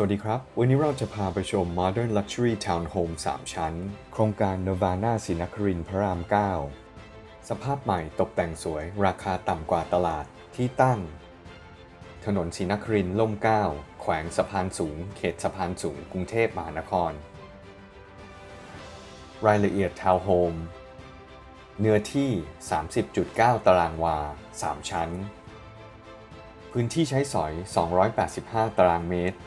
สวัสดีครับ วันนี้เราจะพาไปชม Modern Luxury Townhome 3 ชั้น โครงการ Nirvana ศรีนครินทร์พระราม 9 สภาพใหม่ตกแต่งสวย ราคาต่ำกว่าตลาด ที่ตั้ง ถนนศรีนครินทร์ล่ม 9 แขวงสะพานสูง เขตสะพานสูง กรุงเทพมหานคร รายละเอียดทาวน์โฮม เนื้อที่ 30.9 ตารางวา 3 ชั้น พื้นที่ใช้สอย 285 ตารางเมตร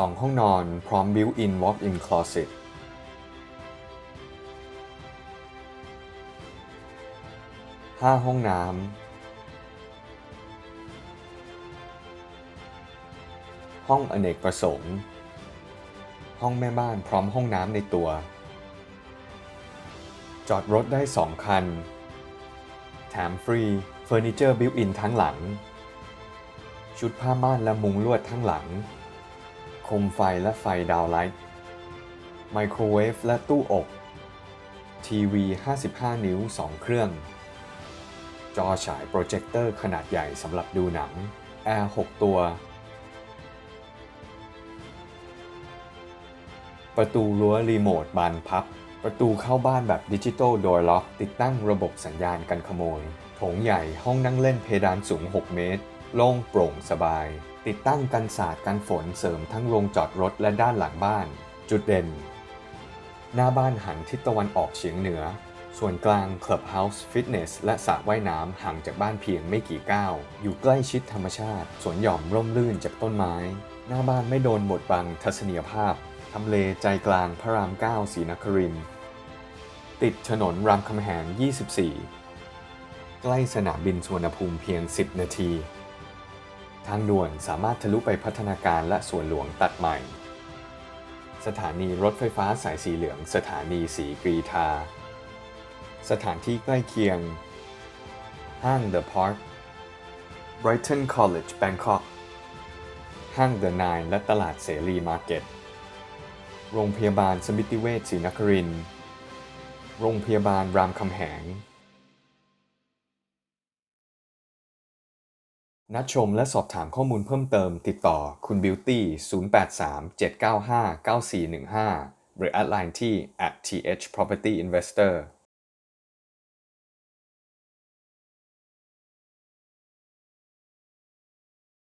สองห้องนอน พร้อม built-in walk-in closet ห้าห้องน้ำ ห้องอเนกประสงค์ ห้องแม่บ้านพร้อมห้องน้ำในตัว จอดรถได้2คัน แถมฟรีเฟอร์นิเจอร์บิวอินทั้งหลัง ชุดผ้าม่านและมุงลวดทั้งหลัง คมไฟและไฟดาวไลท์ ไมโครเวฟและตู้อบ ทีวี 55 นิ้ว 2 เครื่อง จอฉายโปรเจคเตอร์ขนาดใหญ่สำหรับดูหนัง แอร์ 6 ตัว ประตูรั้วรีโมทบานพับ ประตูเข้าบ้านแบบดิจิตอลโดยล็อก ติดตั้งระบบสัญญาณกันขโมย โถงใหญ่ห้องนั่งเล่นเพดานสูง 6 เมตร โล่งโปร่งสบาย ติดตั้งกันศาสตร์กันฝนเสริมทั้งโรงจอดรถและด้านหลังบ้าน จุดเด่น หน้าบ้านหันทิศตะวันออกเฉียงเหนือ ส่วนกลาง Clubhouse Fitness และสระว่ายน้ำห่างจากบ้านเพียงไม่กี่ก้าว อยู่ใกล้ชิดธรรมชาติ สวนหย่อมร่มรื่นจากต้นไม้ หน้าบ้านไม่โดนบดบังทัศนียภาพทำเลใจกลางพระราม9ศรีนครินติดถนนรามคำแหง 24 ใกล้สนามบินสุวรรณภูมิเพียง 10 นาที ทางด่วนสามารถทะลุไปพัฒนาการและสวนหลวงตัดใหม่ สถานีรถไฟฟ้าสายสีเหลือง สถานีสีกรีธา สถานที่ใกล้เคียง ห้าง The Park Brighton College Bangkok ห้าง The Nine และตลาดเสรีมาร์เก็ต โรงพยาบาลสมิติเวชศรีนคริน โรงพยาบาลรามคำแหง นัดชมและสอบถามข้อมูลเพิ่มเติมติดต่อคุณบิวตี้083 795 9415 หรือแอดไลน์ที่ at th property investor